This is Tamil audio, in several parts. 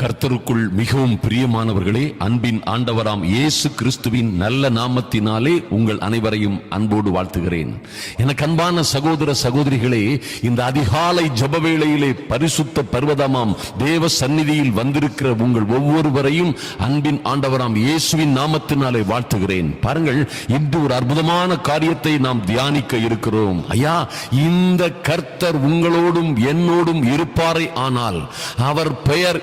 கர்த்தருக்குள் மிகவும் பிரியமானவர்களே அன்பின் ஆண்டவராம் இயேசு கிறிஸ்துவின் நல்ல நாமத்தினாலே உங்கள் அனைவரையும் அன்போடு வாழ்த்துகிறேன். எனக்கு அன்பான சகோதர சகோதரிகளே இந்த அதிகாலை ஜப வேளையிலே பரிசுத்த பர்வதமாம் தேவ சந்நிதியில் வந்திருக்கிற உங்கள் ஒவ்வொருவரையும் அன்பின் ஆண்டவராம் இயேசுவின் நாமத்தினாலே வாழ்த்துகிறேன். பாருங்கள் இன்று ஒரு அற்புதமான காரியத்தை நாம் தியானிக்க இருக்கிறோம். ஐயா இந்த கர்த்தர் உங்களோடும் என்னோடும் இருப்பாரே ஆனால் அவர் பெயர்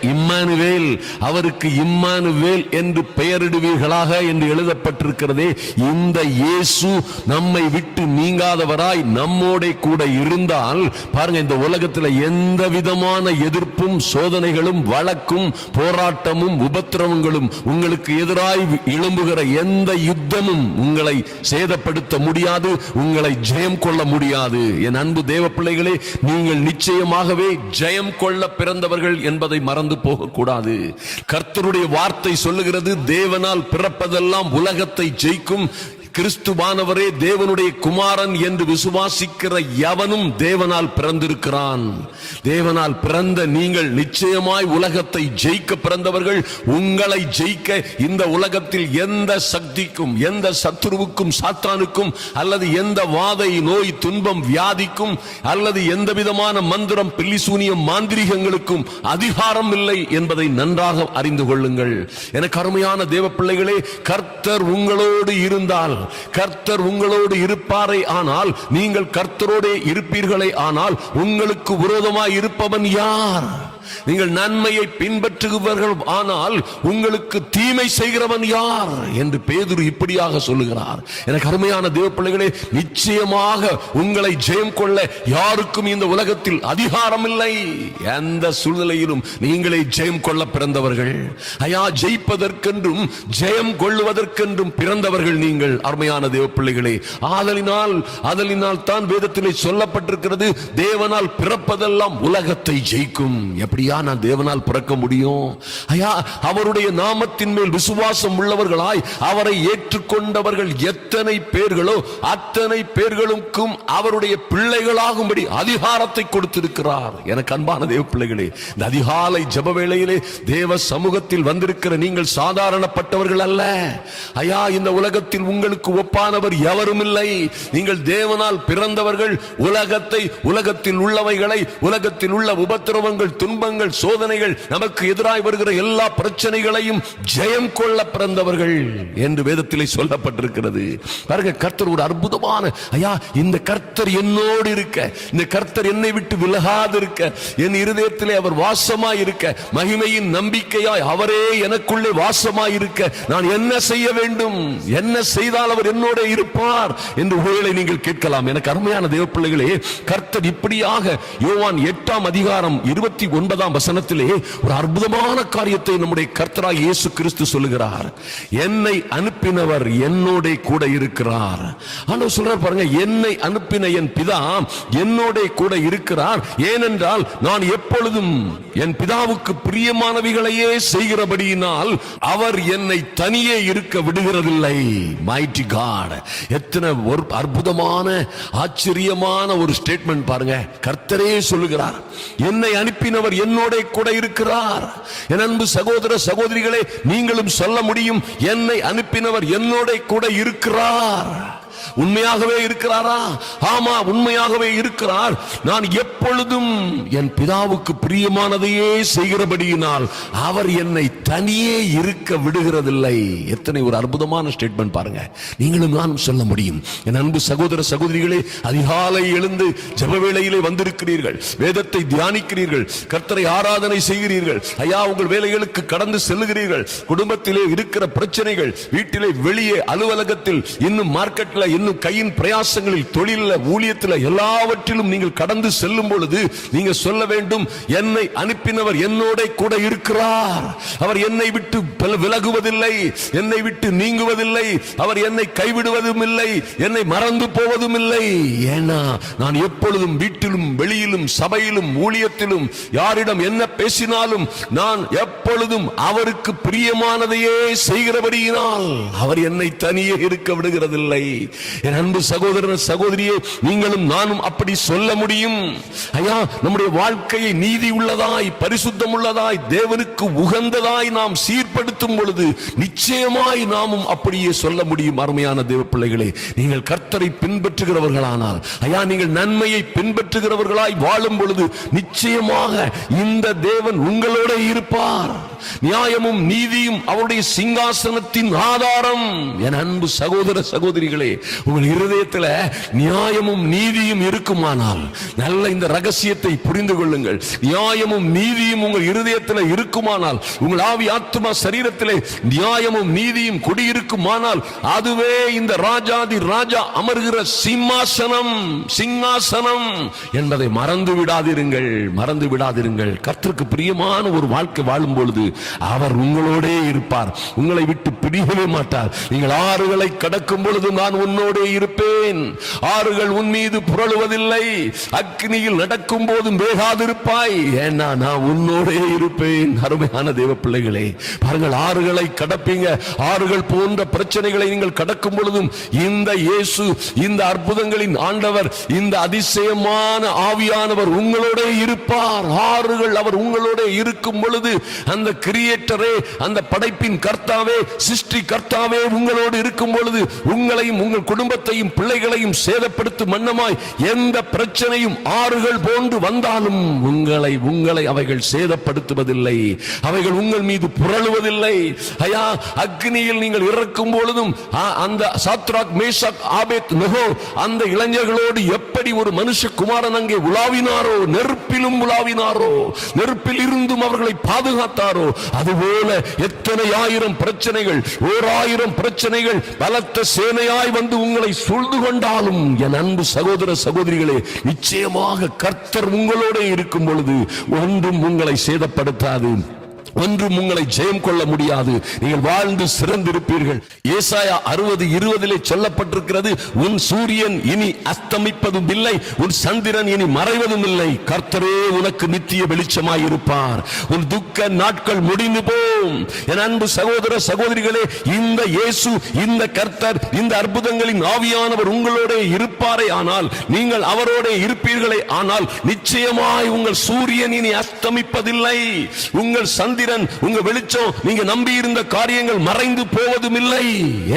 இம்மானுவேல் அவருக்கு இம்மானுவேல் என்று பெயரிடுவீர்களாக என்று எழுதப்பட்டிருக்கிறதே இந்த இயேசு நம்மை விட்டு நீங்காதவராய் நம்மோட கூட இருந்தால் பாருங்க இந்த உலகத்தில் எந்த விதமான எதிர்ப்பும் சோதனைகளும் வழக்கும் போராட்டமும் உபத்திரவங்களும் உங்களுக்கு எதிராய் எழும்புகிற எந்த யுத்தமும் உங்களை சேதப்படுத்த முடியாது உங்களை ஜெயம் கொள்ள முடியாது. என் அன்பு தேவ பிள்ளைகளே நீங்கள் நிச்சயமாகவே ஜெயம் கொள்ள பிறந்தவர்கள் என்பதை மறந்து கூடாது. கர்த்தருடைய வார்த்தை சொல்லுகிறது தேவனால் பிறப்பதெல்லாம் உலகத்தை ஜெயிக்கும் கிறிஸ்துவானவரே தேவனுடைய குமாரன் என்று விசுவாசிக்கிற எவனும் தேவனால் பிறந்திருக்கிறான். தேவனால் பிறந்த நீங்கள் நிச்சயமாய் உலகத்தை ஜெயிக்க பிறந்தவர்கள் உங்களை ஜெயிக்க இந்த உலகத்தில் எந்த சக்திக்கும் எந்த சத்துருவுக்கும் சாத்தானுக்கும் அல்லது எந்த வாதை நோய் துன்பம் வியாதிக்கும் அல்லது எந்த விதமான மந்திரம் பில்லிசூனியம் மாந்திரிகங்களுக்கும் அதிகாரம் இல்லை என்பதை நன்றாக அறிந்து கொள்ளுங்கள். எனக்கு அருமையான தேவ பிள்ளைகளே கர்த்தர் உங்களோடு இருந்தால் கர்த்தர் உங்களோடு இருப்பாரே ஆனால் நீங்கள் கர்த்தரோடே இருப்பீர்களே ஆனால் உங்களுக்கு விரோதமாய் இருப்பவன் யார்? நீங்கள் நன்மையை பின்பற்றுகிறவர்கள் ஆனால் உங்களுக்கு தீமை செய்கிறவன் யார்? என்று பேதுரு இப்படியாக சொல்லுகிறார். எனக்கு அருமையான தேவ பிள்ளைகளே நிச்சயமாக உங்களை ஜெயம் கொள்ள யாருக்கும் இந்த உலகத்தில் அதிகாரம் இல்லை எந்த சூழ்நிலையிலும் நீங்களே ஜெயம் கொள்ள பிறந்தவர்கள். ஐயா ஜெயிப்பதற்கென்றும் ஜெயம் கொள்ளுவதற்கென்றும் பிறந்தவர்கள் நீங்கள் அருமையான தேவ பிள்ளைகளே. ஆதலினால் ஆதலினால் தான் வேதத்திலே சொல்லப்பட்டிருக்கிறது தேவனால் பிறப்பதெல்லாம் உலகத்தை ஜெயிக்கும். எப்படி எப்படியா நான் தேவனால் பிறக்க முடியும்? ஐயா அவருடைய நாமத்தின் மேல் விசுவாசம் உள்ளவர்களாய் அவரை ஏற்றுக்கொண்டவர்கள் எத்தனை பேர்களோ அத்தனை பேர்களுக்கும் அவருடைய பிள்ளைகளாகும்படி அதிகாரத்தை கொடுத்திருக்கிறார். எனக்கு அன்பான தேவ பிள்ளைகளே இந்த அதிகாலை ஜப வேளையிலே தேவ சமூகத்தில் வந்திருக்கிற நீங்கள் சாதாரணப்பட்டவர்கள் அல்ல. ஐயா இந்த உலகத்தில் உங்களுக்கு ஒப்பானவர் எவரும் இல்லை. நீங்கள் தேவனால் பிறந்தவர்கள் உலகத்தை உலகத்தில் உள்ளவைகளை உலகத்தில் உள்ள உபத்திரவங்கள் துன்ப துன்பங்கள் சோதனைகள் நமக்கு எதிராய் வருகிற எல்லா பிரச்சனைகளையும் ஜெயம் கொள்ள பிறந்தவர்கள் என்று வேதத்திலே சொல்லப்பட்டிருக்கிறது. பாருங்க கர்த்தர் ஒரு அற்புதமான ஐயா இந்த கர்த்தர் என்னோடு இருக்க இந்த கர்த்தர் என்னை விட்டு விலகாது இருக்க என் இருதயத்திலே அவர் வாசமாய் இருக்க மகிமையின் நம்பிக்கையாய் அவரே எனக்குள்ளே வாசமாய் இருக்க நான் என்ன செய்ய வேண்டும் என்ன செய்தால் அவர் என்னோட இருப்பார் என்று ஒருவேளை நீங்கள் கேட்கலாம். எனக்கு அருமையான தேவ பிள்ளைகளே கர்த்தர் இப்படியாக யோவான் எட்டாம் அதிகாரம் இருபத்தி ஒன்பது ஒன்பதாம் வசனத்திலே ஒரு அற்புதமான காரியத்தை நம்முடைய கர்த்தராய் இயேசு கிறிஸ்து சொல்லுகிறார். என்னை அனுப்பினவர் என்னோட கூட இருக்கிறார். ஆண்டவர் சொல்றார் பாருங்க என்னை அனுப்பின என் பிதா என்னோட கூட இருக்கிறார். ஏனென்றால் நான் எப்பொழுதும் என் பிதாவுக்கு பிரியமானவைகளையே செய்கிறபடியினால் அவர் என்னை தனியே இருக்க விடுகிறதில்லை. மைட்டி காட் எத்தனை ஒரு அற்புதமான ஆச்சரியமான ஒரு ஸ்டேட்மெண்ட் பாருங்க. கர்த்தரே சொல்லுகிறார் என்னை அனுப்பினவர் என்னோட கூட இருக்கிறார். என் அன்பு சகோதர சகோதரிகளே நீங்களும் சொல்ல முடியும் என்னை அனுப்பினவர் என்னோட கூட இருக்கிறார். உண்மையாகவே இருக்கிறாரா? ஆமா உண்மையாகவே இருக்கிறார். நான் எப்பொழுதும் என் பிதாவுக்கு பிரியமானதையே செய்கிறபடியினால் அவர் என்னை தனியே இருக்க விடுகிறதில்லை. எத்தனை ஒரு அற்புதமான ஸ்டேட்மெண்ட் பாருங்க. நீங்களும் நானும் சொல்ல முடியும். என் அன்பு சகோதர சகோதரிகளே அதிகாலை எழுந்து ஜப வேளையிலே வந்திருக்கிறீர்கள். வேதத்தை தியானிக்கிறீர்கள். கர்த்தரை ஆராதனை செய்கிறீர்கள். ஐயா உங்கள் வேலைகளுக்கு கடந்து செல்லுகிறீர்கள். குடும்பத்திலே இருக்கிற பிரச்சனைகள் வீட்டிலே வெளியே அலுவலகத்தில் இன்னும் மார்க்கெட்ல இன்னும் கையின் பிரயாசங்களில் தொழில ஊழியத்தில் எல்லாவற்றிலும் நீங்கள் கடந்து செல்லும் பொழுது நீங்க சொல்ல வேண்டும் என்னை அனுப்பினவர் என்னோட கூட இருக்கிறார். அவர் என்னை விட்டு விலகுவதில்லை. என்னை விட்டு நீங்குவதில்லை. அவர் என்னை கைவிடுவதும் இல்லை என்னை மறந்து போவதும் இல்லை ஏன்னா நான் எப்பொழுதும் வீட்டிலும் வெளியிலும் சபையிலும் ஊழியத்திலும் யாரிடம் என்ன பேசினாலும் நான் எப்பொழுதும் அவருக்கு பிரியமானதையே செய்கிறபடியினால் அவர் என்னை தனியே இருக்க விடுகிறதில்லை. என் அன்பு சகோதரர் சகோதரியே நீங்களும் நானும் அப்படி சொல்ல முடியும். ஐயா நம்முடைய வாழ்க்கையை நீதி உள்ளதாய் பரிசுத்தம் உள்ளதாய் தேவனுக்கு உகந்ததாய் நாம் சீர்படுத்தும் பொழுது நிச்சயமாய் நாமும் அப்படியே சொல்ல முடியும் அருமையான தேவ பிள்ளைகளே. நீங்கள் கர்த்தரை பின்பற்றுகிறவர்களானால் ஐயா நீங்கள் நன்மையை பின்பற்றுகிறவர்களாய் வாழும் பொழுது நிச்சயமாக இந்த தேவன் உங்களோட இருப்பார். நியாயமும் நீதியும் அவருடைய சிங்காசனத்தின் ஆதாரம். என் அன்பு சகோதர சகோதரிகளே உங்கள் இருதயத்தில் நியாயமும் நீதியும் இருக்குமானால் நல்ல இந்த ரகசியத்தை புரிந்து கொள்ளுங்கள். நியாயமும் நீதியும் உங்கள் இருதயத்தில் இருக்குமானால் உங்கள் ஆவி ஆத்மா சரீரத்திலே நியாயமும் நீதியும் குடியிருக்குமானால் அதுவே இந்த ராஜாதி ராஜா அமர்கிற சிம்மாசனம் சிங்காசனம் என்பதை மறந்து விடாதிருங்கள் மறந்து விடாதிருங்கள். கத்திற்கு பிரியமான ஒரு வாழ்க்கை வாழும் பொழுது அவர் உங்களோடே இருப்பார். உங்களை விட்டு பிடிக்கவே மாட்டார். நீங்கள் ஆறுகளை கடக்கும் பொழுது நான் உன் உன்னோடே இருப்பேன். ஆறுகள் உன் மீது புரளுவதில்லை. அக்னியில் நடக்கும் போதும் வேகாதிருப்பாய் ஏன்னா நான் உன்னோடே இருப்பேன். அருமையான தேவ பிள்ளைகளே பாருங்கள் ஆறுகளை கடப்பீங்க. ஆறுகள் போன்ற பிரச்சனைகளை நீங்கள் கடக்கும் பொழுதும் இந்த இயேசு இந்த அற்புதங்களின் ஆண்டவர் இந்த அதிசயமான ஆவியானவர் உங்களோட இருப்பார். ஆறுகள் அவர் உங்களோட இருக்கும் பொழுது அந்த கிரியேட்டரே அந்த படைப்பின் கர்த்தாவே சிருஷ்டி கர்த்தாவே உங்களோடு இருக்கும் பொழுது உங்களையும் உங்கள் குடும்பத்தையும் பிள்ளைகளையும் சேதப்படுத்தும் மன்னமாய் எந்த பிரச்சனையும் ஆறுகள் போன்று வந்தாலும் உங்களை உங்களை அவைகள் சேதப்படுத்துவதில்லை. அவைகள் உங்கள் மீது புரளுவதில்லை. ஐயா அக்னியில் நீங்கள் இறக்கும் பொழுதும் அந்த சாத்ராக் மேஷாக் ஆபேத் நெகோ அந்த இளைஞர்களோடு எப்படி ஒரு மனுஷகுமாரன் அங்கே உலாவினாரோ நெருப்பிலும் உலாவினாரோ நெருப்பில் இருந்தும் அவர்களை பாதுகாத்தாரோ அதுபோல எத்தனை ஆயிரம் பிரச்சனைகள் ஓர் ஆயிரம் பிரச்சனைகள் பலத்த சேனையாய் வந்து உங்களை சூழ்ந்து கொண்டாலும் என் அன்பு சகோதர சகோதரிகளே நிச்சயமாக கர்த்தர் உங்களோட இருக்கும் பொழுது ஒன்றும் உங்களை சேதப்படுத்தாது. ஒன்றும் உங்களை ஜெயம் கொள்ள முடியாது. நீங்கள் வாழ்ந்து சிறந்திருப்பீர்கள். ஏசாயா அறுபது இருபதிலே சொல்லப்பட்டிருக்கிறது உன் சூரியன் இனி அஸ்தமிப்பதும் இல்லை உன் சந்திரன் இனி மறைவதும் இல்லை. கர்த்தரே உனக்கு நித்திய வெளிச்சமாய் இருப்பார். உன் துக்க நாட்கள் முடிந்து போம். என் அன்பு சகோதர சகோதரிகளே இந்த இயேசு இந்த கர்த்தர் இந்த அற்புதங்களின் ஆவியானவர் உங்களோட இருப்பாரே ஆனால் நீங்கள் அவரோட இருப்பீர்களே ஆனால் நிச்சயமாய் உங்கள் சூரியன் இனி அஸ்தமிப்பதில்லை. உங்கள் சந்திரன் உங்க வெளிச்சம் நீங்க நம்பி இருந்த காரியங்கள் மறைந்து போவதும் இல்லை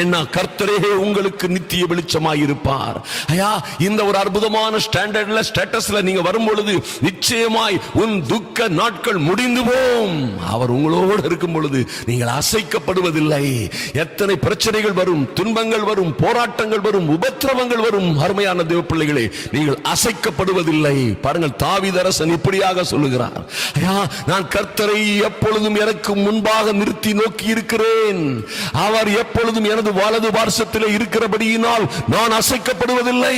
ஏன்னா கர்த்தரே உங்களுக்கு நித்திய வெளிச்சமாய் இருப்பார் ஐயா இந்த ஒரு அற்புதமான ஸ்டாண்டர்ட்ல ஸ்டேட்டஸ்ல நீங்க வரும் பொழுது நிச்சயமாய் உன் துக்க நாட்கள் முடிந்து போம். அவர் உங்களோடு இருக்கும் பொழுது நீங்கள் அசைக்கப்படுவதில்லை. எத்தனை பிரச்சனைகள் வரும் துன்பங்கள் வரும் போராட்டங்கள் வரும் உபத்திரவங்கள் வரும் அருமையான தேவ பிள்ளைகளே நீங்கள் அசைக்கப்படுவதில்லை. பாருங்கள் தாவிதரசன் இப்படியாக சொல்லுகிறார். ஐயா நான் கர்த்தரை எப்பொழுது எப்பொழுதும் எனக்கு முன்பாக நிறுத்தி நோக்கி இருக்கிறேன். அவர் எப்பொழுதும் எனது வலது பார்சத்தில் இருக்கிறபடியினால் நான் அசைக்கப்படுவதில்லை.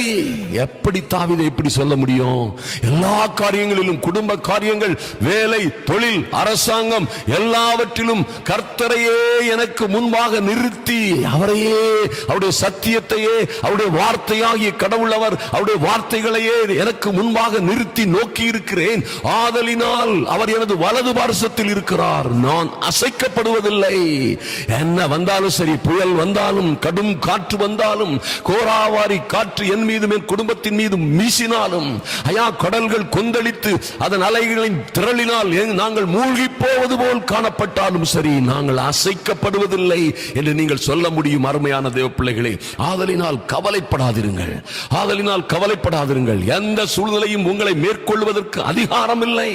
எப்படி தாவிதை எப்படி சொல்ல முடியும்? எல்லா காரியங்களிலும் குடும்ப காரியங்கள் வேலை தொழில் அரசாங்கம் எல்லாவற்றிலும் கர்த்தரையே எனக்கு முன்பாக நிறுத்தி அவரையே அவருடைய சத்தியத்தையே அவருடைய வார்த்தையாகிய கடவுள் அவர் அவருடைய வார்த்தைகளையே எனக்கு முன்பாக நிறுத்தி நோக்கி இருக்கிறேன். ஆதலினால் அவர் எனது வலது பார்சத்தில் இருக்கிறார். இருக்கிறார் நான் அசைக்கப்படுவதில்லை. என்ன வந்தாலும் சரி புயல் வந்தாலும் கடும் காற்று வந்தாலும் கோராவாரி காற்று என் மீதும் என் குடும்பத்தின் மீதும் மீசினாலும் ஐயா கடல்கள் கொந்தளித்து அதன் அலைகளின் திரளினால் நாங்கள் மூழ்கி போவது போல் காணப்பட்டாலும் சரி நாங்கள் அசைக்கப்படுவதில்லை என்று நீங்கள் சொல்ல முடியும் அருமையான தேவ பிள்ளைகளே ஆதலினால் கவலைப்படாதிருங்கள். ஆதலினால் கவலைப்படாதிருங்கள். எந்த சூழ்நிலையும் உங்களை மேற்கொள்வதற்கு அதிகாரம் இல்லை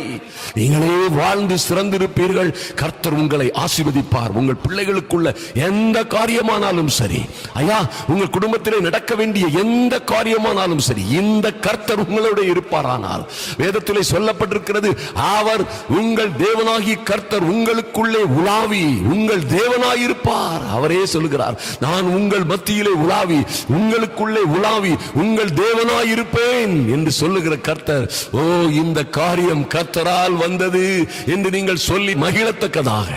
நீங்களே வாழ்ந்து சிறந்திருப்பீர்கள். கர்த்தர் உங்களை ஆசீர்வதிப்பார். உங்கள் பிள்ளைகளுக்குள்ள எந்த காரியமானாலும் சரி. ஐயா உங்கள் குடும்பத்திலே நடக்க வேண்டிய எந்த காரியமானாலும் சரி இந்த கர்த்தர் உங்களோட இருப்பாரானால். வேதத்திலே சொல்லப்பட்டிருக்கிறது அவர் உங்கள் தேவனாகி கர்த்தர் உங்களுக்குள்ளே உலாவி உங்கள் தேவனாயிருப்பார். அவரே சொல்லுகிறார் நான் உங்கள் மத்தியிலே உலாவி உங்களுக்குள்ளே உலாவி உங்கள் தேவனாயிருப்பேன். என்று சொல்லுகிற கர்த்தர் ஓ இந்த காரியம் கர்த்தரால் வந்தது என்று நீங்கள் சொல்லி மகிழத்தக்கதாக.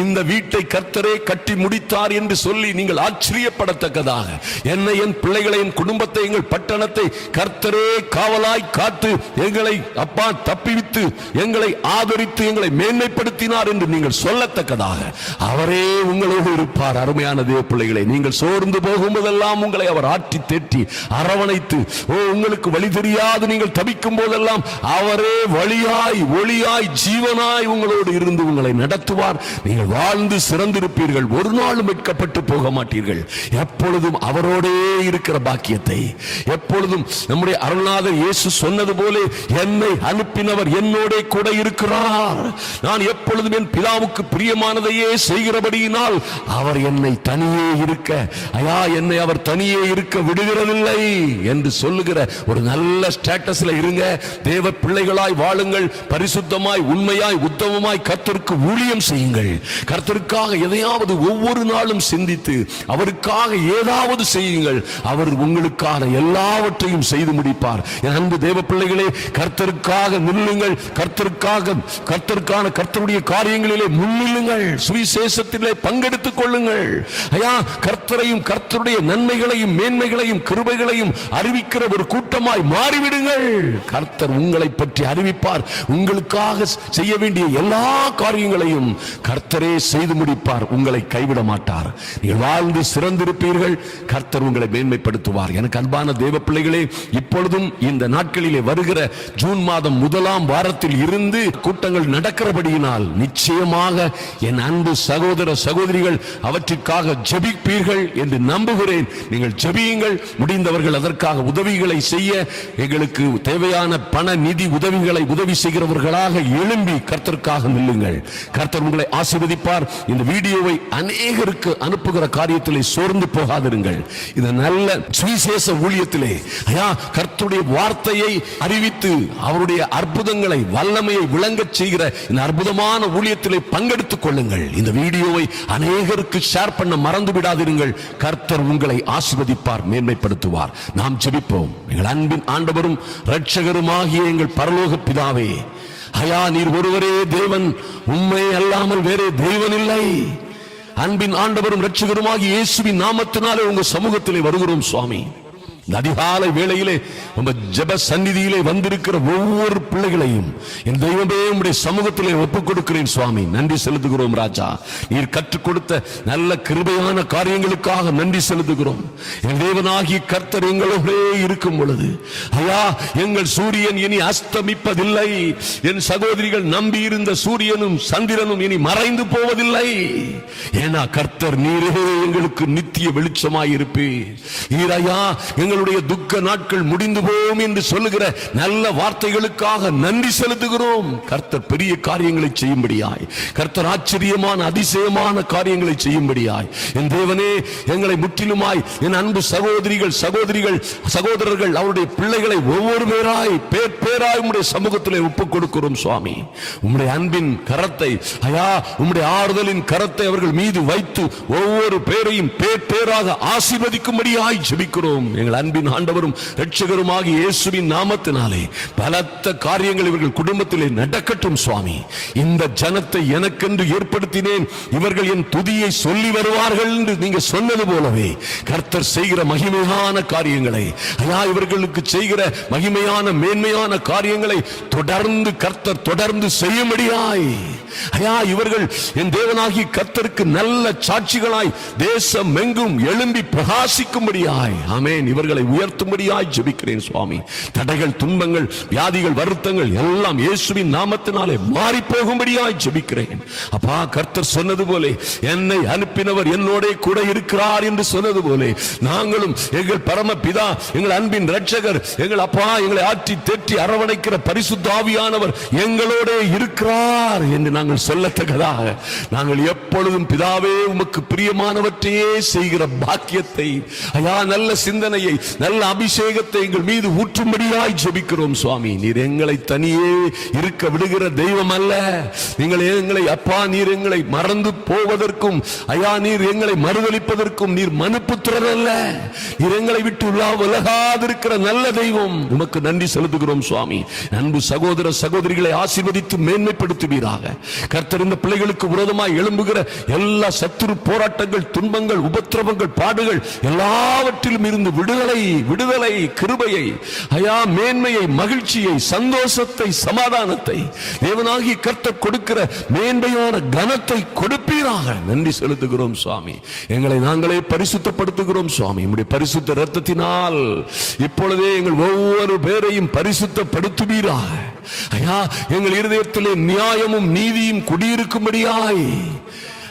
இந்த வீட்டை கர்த்தரே கட்டி முடித்தார் என்று சொல்லி நீங்கள் ஆச்சரியப்படத்தக்கதாக. என்னை என் பிள்ளைகளை என் குடும்பத்தை எங்கள் பட்டணத்தை கர்த்தரே காவலாய் காத்து எங்களை அப்பா தப்பிவித்து எங்களை ஆதரித்து எங்களை மேன்மைப்படுத்தினார் என்று நீங்கள் சொல்லத்தக்கதாக. அவரே உங்களோடு இருப்பார் அருமையான தேவ பிள்ளைகளை. நீங்கள் சோர்ந்து போகும்போதெல்லாம் உங்களை அவர் ஆற்றி தேற்றி அரவணைத்து ஓ உங்களுக்கு வழி தெரியாது நீங்கள் தவிக்கும் போதெல்லாம் அவரே வழியாய் ஒளியாய் ஜீவனாய் உங்களோடு இருந்து உங்களை நடத்துவார். நீங்கள் வாழ்ந்து சிறந்திருப்பீர்கள். ஒரு நாளும் வெட்கப்பட்டு போக மாட்டீர்கள் எப்பொழுதும் அவரோடே இருக்கிற பாக்கியத்தை. எப்பொழுதும் நம்முடைய அருள்நாதர் இயேசு சொன்னது போல என்னை அனுப்பினவர் என்னோட கூட இருக்கிறார். நான் எப்பொழுதும் என் பிதாவுக்கு பிரியமானதையே செய்கிறபடியினால் அவர் என்னை தனியே இருக்க ஐயா என்னை அவர் தனியே இருக்க விடுகிறதில்லை என்று சொல்லுகிற ஒரு நல்ல ஸ்டேட்டஸ்ல இருங்க. தேவ பிள்ளைகளாய் வாழுங்கள். பரிசுத்தமாய் உண்மையாய் உத்தமமாய் கர்த்தருக்கு ஊழியம் செய்யுங்கள். கர்த்தருக்காக எதையாவது ஒவ்வொரு நாளும் சிந்தித்து அவருக்காக ஏதாவது செய்யுங்கள். அவர் உங்களுக்கான எல்லாவற்றையும் செய்து முடிப்பார். என் அன்பு தேவ பிள்ளைகளே கர்த்தருக்காக நில்லுங்கள். கர்த்தருக்காக கர்த்தருக்கான கர்த்தருடைய காரியங்களிலே முன்னில்லுங்கள். சுவிசேஷத்திலே பங்கெடுத்துக் கொள்ளுங்கள். ஐயா கர்த்தரையும் கர்த்தருடைய நன்மைகளையும் மேன்மைகளையும் கிருபைகளையும் அறிவிக்கிற ஒரு கூட்டமாய் மாறிவிடுங்கள். கர்த்தர் உங்களை பற்றி அறிவிப்பார். உங்களுக்காக செய்ய வேண்டிய எல்லா காரியங்களையும் கர்த்தரே செய்து முடிப்பார். உங்களை கைவிட மாட்டார். நீங்கள் வாழ்ந்து சிறந்திருப்பீர்கள். கர்த்தர் உங்களை மேன்மைப்படுத்துவார். எனக்கு அன்பான தேவ பிள்ளைகளே இப்பொழுதும் இந்த நாட்களிலே வருகிற ஜூன் மாதம் முதலாம் வாரத்தில் இருந்து கூட்டங்கள் நடக்கிறபடியினால் நிச்சயமாக என் அன்பு சகோதர சகோதரிகள் அவற்றிற்காக ஜெபிப்பீர்கள் என்று நம்புகிறேன். நீங்கள் ஜபியுங்கள். முடிந்தவர்கள் அதற்காக உதவிகளை செய்ய எங்களுக்கு தேவையான பண நிதி உதவிகளை உதவி செய்கிறவர்களாக எழும்பி கர்த்தருக்காக நில்லுங்கள். கர்த்தர் உங்களை ஆசீர்வதிப்பார். இந்த வீடியோவை அநேகருக்கு அனுப்புகிற காரியத்திலே சோர்ந்து போகாதிருங்கள். இந்த நல்ல சுவிசேஷ ஊழியத்திலே ஐயா கர்த்தருடைய வார்த்தையை அறிவித்து அவருடைய அற்புதங்களை வல்லமையை விளங்கச் செய்கிற இந்த அற்புதமான ஊழியத்திலே பங்கெடுத்துக் கொள்ளுங்கள். இந்த வீடியோவை அநேகருக்கு ஷேர் பண்ண மறந்து விடாதிருங்கள். கர்த்தர் உங்களை ஆசிர்வதிப்பார் மேன்மைப்படுத்துவார். நாம் ஜெபிப்போம். எங்கள் அன்பின் ஆண்டவரும் இரட்சகருமாகிய எங்கள் பரலோக பிதாவே ஹயா நீர் ஒருவரே தேவன். உண்மை அல்லாமல் வேறே தெய்வன் இல்லை. அன்பின் ஆண்டவரும் ரட்சகருமாகி இயேசுவின் நாமத்தினாலே உங்க சமூகத்திலே வருகிறோம் சுவாமி. அதிகாலை வேளையிலே உங்க ஜப சந்நிதியிலே வந்திருக்கிற ஒவ்வொரு பிள்ளைகளையும் என் தெய்வமே உடைய சமூகத்திலே ஒப்புக் கொடுக்கிறேன் சுவாமி. நன்றி செலுத்துகிறோம் ராஜா. நீர் கற்றுக் கொடுத்த நல்ல கிருபையான காரியங்களுக்காக நன்றி செலுத்துகிறோம். என் தேவனாகிய கர்த்தர் எங்களோடே இருக்கும் பொழுது ஐயா எங்கள் சூரியன் இனி அஸ்தமிப்பதில்லை. என் சகோதரிகள் நம்பி இருந்த சூரியனும் சந்திரனும் இனி மறைந்து போவதில்லை. ஏன்னா கர்த்தர் நீரே எங்களுக்கு நித்திய வெளிச்சமாய் இருப்பீர் எங்கள் எங்களுடைய துக்க நாட்கள் முடிந்து போகும் என்று சொல்லுகிற நல்ல வார்த்தைகளுக்காக நன்றி செலுத்துகிறோம். கர்த்தர் பெரிய காரியங்களை செய்யும்படியாய். கர்த்தர் ஆச்சரியமான அதிசயமான காரியங்களை செய்யும்படியாய். என் தேவனே எங்களை முற்றிலுமாய் என் அன்பு சகோதரிகள் சகோதரிகள் சகோதரர்கள் அவருடைய பிள்ளைகளை ஒவ்வொரு பேராய் பேர் பேராய் உம்முடைய சமூகத்திலே ஒப்புக் கொடுக்கிறோம் சுவாமி. உம்முடைய அன்பின் கரத்தை ஐயா உம்முடைய ஆறுதலின் கரத்தை அவர்கள் மீது வைத்து ஒவ்வொரு பேரையும் பேர் பேராக ஆசீர்வதிக்கும்படியாய் ஜெபிக்கிறோம். எங்கள் அன்பின் ஆண்டவரும் ரட்சகருமாக இயேசுவின் நாமத்தினாலே பலத்த காரியங்கள் இவர்கள் குடும்பத்திலே நடக்கட்டும் சுவாமி. இந்த ஜனத்தை எனக்கென்று ஏற்படுத்தினேன். இவர்கள் என் துதியை சொல்லி வருவார்கள் என்று நீங்க சொன்னது போலவே கர்த்தர் செய்கிற மகிமையான காரியங்களை ஐயா இவர்களுக்கு செய்கிற மகிமையான மேன்மையான காரியங்களை தொடர்ந்து கர்த்தர் தொடர்ந்து செய்யும்படியாய். ஐயா இவர்கள் என் தேவனாகி கர்த்தருக்கு நல்ல சாட்சிகளாய் தேசம் எங்கும் எழும்பி பிரகாசிக்கும்படியாய். ஆமேன். இவர்கள் அவர்களை உயர்த்தும்படியாய் ஜெபிக்கிறேன் சுவாமி. தடைகள் துன்பங்கள் வியாதிகள் வருத்தங்கள் எல்லாம் இயேசுவின் நாமத்தினாலே மாறி போகும்படியாய் ஜெபிக்கிறேன். அப்பா கர்த்தர் சொன்னது போலே என்னை அனுப்பினவர் என்னோட கூட இருக்கிறார் என்று சொன்னது போலே நாங்களும் எங்கள் பரம பிதா எங்கள் அன்பின் ரட்சகர் எங்கள் அப்பா எங்களை ஆற்றி தேற்றி அரவணைக்கிற பரிசுத்தாவியானவர் எங்களோட இருக்கிறார் என்று நாங்கள் சொல்லத்தக்கதாக. நாங்கள் எப்பொழுதும் பிதாவே உமக்கு பிரியமானவற்றையே செய்கிற பாக்கியத்தை ஐயா நல்ல சிந்தனையை நல்ல அபிஷேகத்தை எங்கள் மீது ஊற்றும்படியாய் ஜெபிக்கிறோம் சுவாமி. நீர் எங்களை தனியே இருக்க விடுகிற தெய்வம் அல்ல. நீங்கள் எங்களை அப்பா நீர் எங்களை மறந்து போவதற்கும் ஐயா நீர் எங்களை மறுதளிப்பதற்கும் நீர் மனுப்புத்திரர் அல்ல. நீர் எங்களை விட்டு உள்ளா உலகாதிருக்கிற நல்ல தெய்வம். உமக்கு நன்றி செலுத்துகிறோம் சுவாமி. அன்பு சகோதர சகோதரிகளை ஆசீர்வதித்து மேன்மைப்படுத்துவீராக. கர்த்தர் இந்த பிள்ளைகளுக்கு விரோதமாய் எழும்புகிற எல்லா சத்துரு போராட்டங்கள் துன்பங்கள் உபத்திரவங்கள் பாடுகள் எல்லாவற்றிலும் இருந்து விடுதலை விடுதலை கிருபையை ஐயா மேன்மையை மகிழ்ச்சியை சந்தோஷத்தை சமாதானத்தை தேவனாகி கர்த்த கொடுக்கிற மேன்மையான கனத்தை கொடுப்பீராக. நன்றி செலுத்துகிறோம் சுவாமி. எங்களை நாங்களே பரிசுத்தப்படுத்துகிறோம் சுவாமி. நம்முடைய பரிசுத்த ரத்தத்தினால் இப்பொழுதே எங்கள் ஒவ்வொரு பேரையும் பரிசுத்தப்படுத்துவீராக. ஐயா எங்கள் இருதயத்திலே நியாயமும் நீதியும் குடியிருக்கும்படியாய்.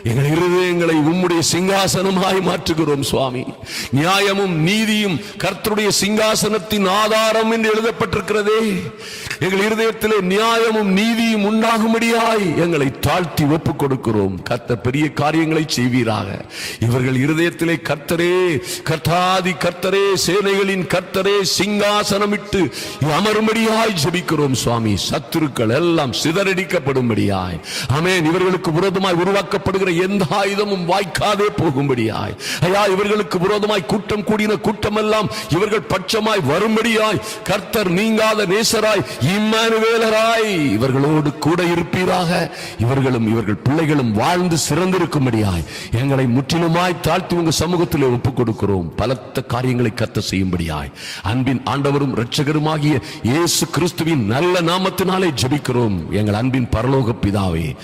எங்கள் இருதயங்களை உம்முடைய சிங்காசனமாய் மாற்றுகிறோம் சுவாமி. நியாயமும் நீதியும் கர்த்தருடைய சிங்காசனத்தின் ஆதாரம் என்று எழுதப்பட்டிருக்கிறதே. எங்கள் இருதயத்திலே நியாயமும் நீதியும் உண்டாகும்படியாய் எங்களை தாழ்த்தி ஒப்பு கொடுக்கிறோம் கர்த்தர் பெரிய காரியங்களை செய்வீராக. இவர்கள் இருதயத்திலே கர்த்தரே கர்த்தாதி கர்த்தரே சேனைகளின் கர்த்தரே சிங்காசனமிட்டு அமரும்படியாய் ஜபிக்கிறோம் சுவாமி. சத்துருக்கள் எல்லாம் சிதறடிக்கப்படும்படியாய். அமேன் இவர்களுக்கு விரோதமாய் உருவாக்கப்படுகிற எந்த ஆயுதமும் வாய்க்காதே போகும்படியாய். ஐயா இவர்களுக்கு விரோதமாய் கூட்டம் கூடின கூட்டம் எல்லாம் இவர்கள் பட்சமாய் வரும்படியாய் கர்த்தர் நீங்காத நேசராய் இம்மானுவேலராய் இவர்களோடு கூட இருப்பீராக. இவர்களும் இவர்கள் பிள்ளைகளும் வாழ்ந்து சிறந்திருக்கும்படியாய் எங்களை முற்றிலுமாய் தாழ்த்தி உங்க சமூகத்தில் ஒப்புக் கொடுக்கிறோம் பலத்த காரியங்களை கத்த செய்யும்படியாய். அன்பின் ஆண்டவரும் இரட்சகருமாகிய இயேசு கிறிஸ்துவின் நல்ல நாமத்தினாலே ஜெபிக்கிறோம். எங்கள் அன்பின் பரலோக பிதாவே.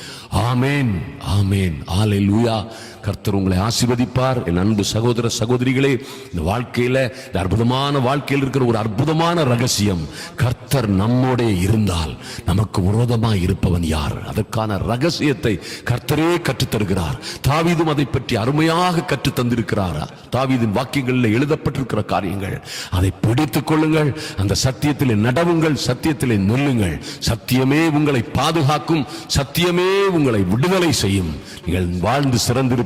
ஆமேன் ஆமேன் ஆலேலூயா கர்த்தர் உங்களை ஆசிர்வதிப்பார். என் அன்பு சகோதர சகோதரிகளே இந்த வாழ்க்கையில இந்த அற்புதமான வாழ்க்கையில் இருக்கிற ஒரு அற்புதமான ரகசியம் கர்த்தர் நம்மோட இருந்தால் நமக்கு விரோதமாக இருப்பவன் யார்? அதற்கான ரகசியத்தை கர்த்தரே கற்றுத்தருகிறார். தாவீதும் அதை பற்றி அருமையாக கற்றுத் தந்திருக்கிறார்? தாவீதின் வாக்கியங்களில் எழுதப்பட்டிருக்கிற காரியங்கள். அதை பிடித்துக் கொள்ளுங்கள். அந்த சத்தியத்திலே நடவுங்கள். சத்தியத்திலே நெல்லுங்கள். சத்தியமே உங்களை பாதுகாக்கும். சத்தியமே உங்களை விடுதலை செய்யும். நீங்கள் வாழ்ந்து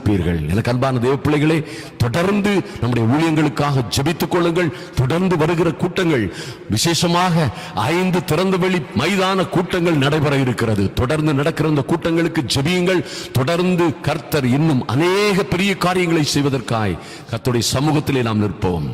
சிறந்திருப்பீர்கள் எனக்கு அன்பான தேவ பிள்ளைகளே தொடர்ந்து நம்முடைய ஊழியங்களுக்காக ஜெபித்துக் கொள்ளுங்கள். தொடர்ந்து வருகிற கூட்டங்கள் விசேஷமாக ஐந்து திறந்தவெளி மைதான கூட்டங்கள் நடைபெற இருக்கிறது. தொடர்ந்து நடக்கிற அந்த கூட்டங்களுக்கு ஜெபியுங்கள். தொடர்ந்து கர்த்தர் இன்னும் அநேக பெரிய காரியங்களை செய்வதற்காய் கர்த்தருடைய சமூகத்திலே நாம் நிற்போம்.